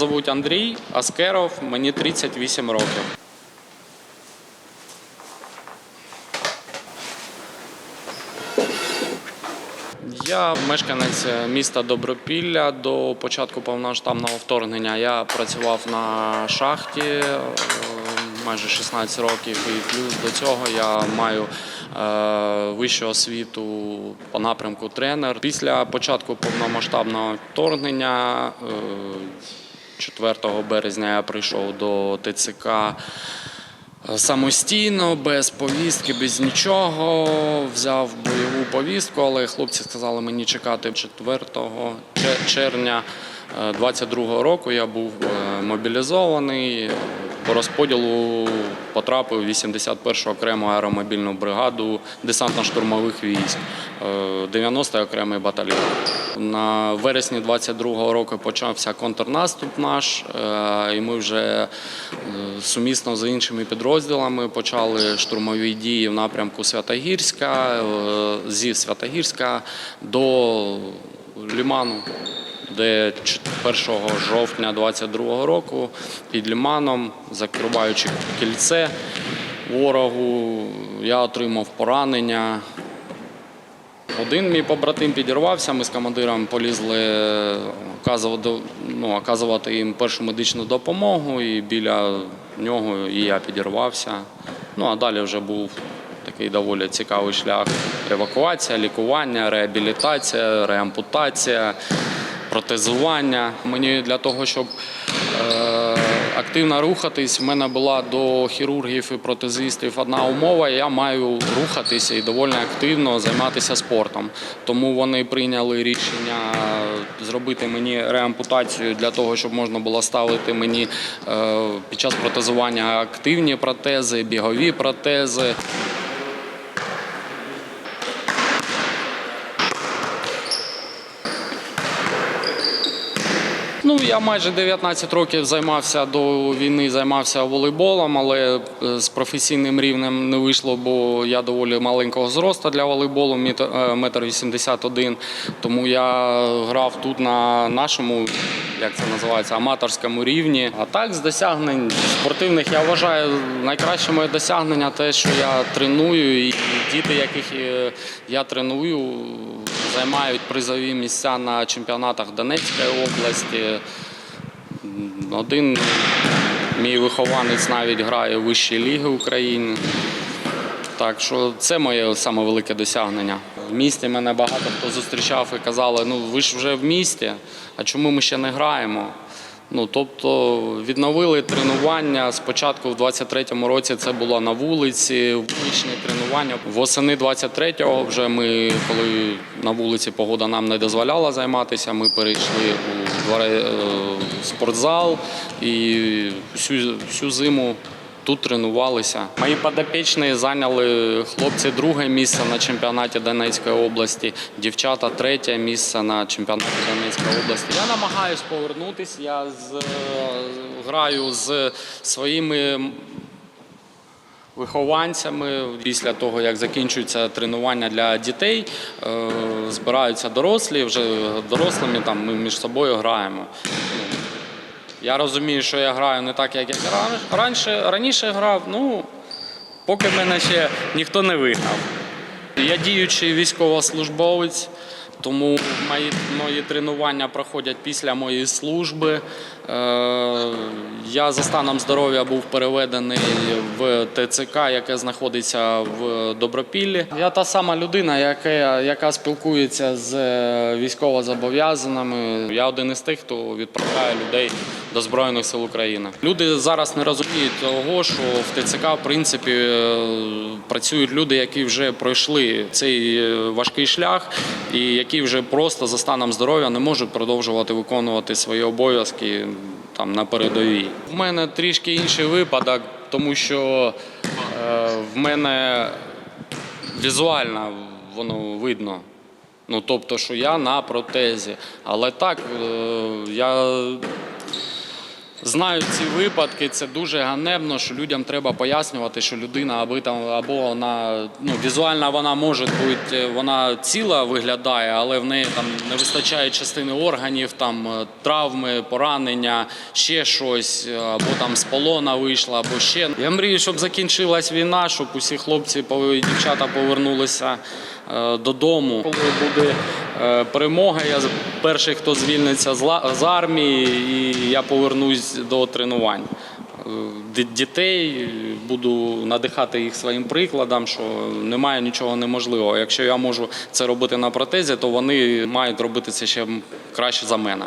Зовуть Андрій Аскеров, мені 38 років. Я мешканець міста Добропілля. До початку повномасштабного вторгнення я працював на шахті е, майже 16 років, і плюс до цього я маю е, вищу освіту по напрямку тренер. Після початку повномасштабного вторгнення е, 4 березня я прийшов до ТЦК самостійно, без повістки, без нічого. Взяв бойову повістку, але хлопці сказали мені чекати 4 чер- червня 22 року. Я був е, мобілізований. По розподілу потрапив 81-ту окрему аеромобільну бригаду десантно-штурмових військ, е, 90-й окремий батальйон. На вересні 22-го року почався контрнаступ наш, е, і ми вже е, сумісно з іншими підрозділами почали штурмові дії в напрямку Святогірська, е, зі Святогірська до Ліману, де 1 жовтня 22-го року під Ліманом, закриваючи кільце ворогу, я отримав поранення. Один мій побратим підірвався, ми з командиром полізли ну, оказувати їм першу медичну допомогу, і біля нього і я підірвався. Ну а далі вже був такий доволі цікавий шлях. Евакуація, лікування, реабілітація, реампутація, протезування. Мені для того, щоб е, активно рухатись, в мене була до хірургів і протезистів одна умова. Я маю рухатися і доволі активно займатися спортом. Тому вони прийняли рішення зробити мені реампутацію для того, щоб можна було ставити мені е, під час протезування активні протези, бігові протези. Ну, я майже 19 років займався до війни, займався волейболом, але е, з професійним рівнем не вийшло, бо я доволі маленького зросту для волейболу, е, метр 81. Тому я грав тут на нашому, як це називається, аматорському рівні. А так, з досягнень спортивних я вважаю найкраще моє досягнення те, що я треную, і діти, яких е, я треную, займають призові місця на чемпіонатах Донецької області. Один мій вихованець навіть грає в вищій ліги України. Так що це моє саме велике досягнення. В місті мене багато хто зустрічав і казали, ну ви ж вже в місті, а чому ми ще не граємо? Ну, тобто відновили тренування. Спочатку в 23-му році це було на вулиці, вуличні тренування. Восени 23-го вже ми, коли на вулиці погода нам не дозволяла займатися, ми перейшли у е, спортзал і всю, всю зиму Тут тренувалися. Мої подопічні зайняли хлопці друге місце на чемпіонаті Донецької області, дівчата третє місце на чемпіонаті Донецької області. Я намагаюсь повернутися. Я з, е, граю з своїми вихованцями. Після того, як закінчується тренування для дітей, е, збираються дорослі, вже дорослими там ми між собою граємо. Я розумію, що я граю не так, як я раніше, раніше грав, ну, поки мене ще ніхто не вигнав. Я діючий військовослужбовець, тому мої, мої тренування проходять після моєї служби. Е, я за станом здоров'я був переведений в ТЦК, яке знаходиться в Добропіллі. Я та сама людина, яка, яка спілкується з військовозобов'язаними. Я один із тих, хто відправляє людей до Збройних сил України. Люди зараз не розуміють того, що в ТЦК в принципі е, працюють люди, які вже пройшли цей е, важкий шлях, і які вже просто за станом здоров'я не можуть продовжувати виконувати свої обов'язки там на передовій. В мене трішки інший випадок, тому що е, в мене візуально воно видно. Ну, тобто, що я на протезі. Але так, е, я Знаю ці випадки, це дуже ганебно, що людям треба пояснювати, що людина аби там або вона ну візуально вона може бути, вона ціла виглядає, але в неї там не вистачає частини органів, там е, травми, поранення, ще щось, е, або там з полона вийшла, або ще. Я мрію, щоб закінчилась війна, щоб усі хлопці і дівчата повернулися е, додому. Коли буде е, перемога, я перший, хто звільниться з армії, і я повернусь до тренувань. Е, Дітей буду надихати їх своїм прикладом, що немає нічого неможливого. Якщо я можу це робити на протезі, то вони мають робити це ще краще за мене.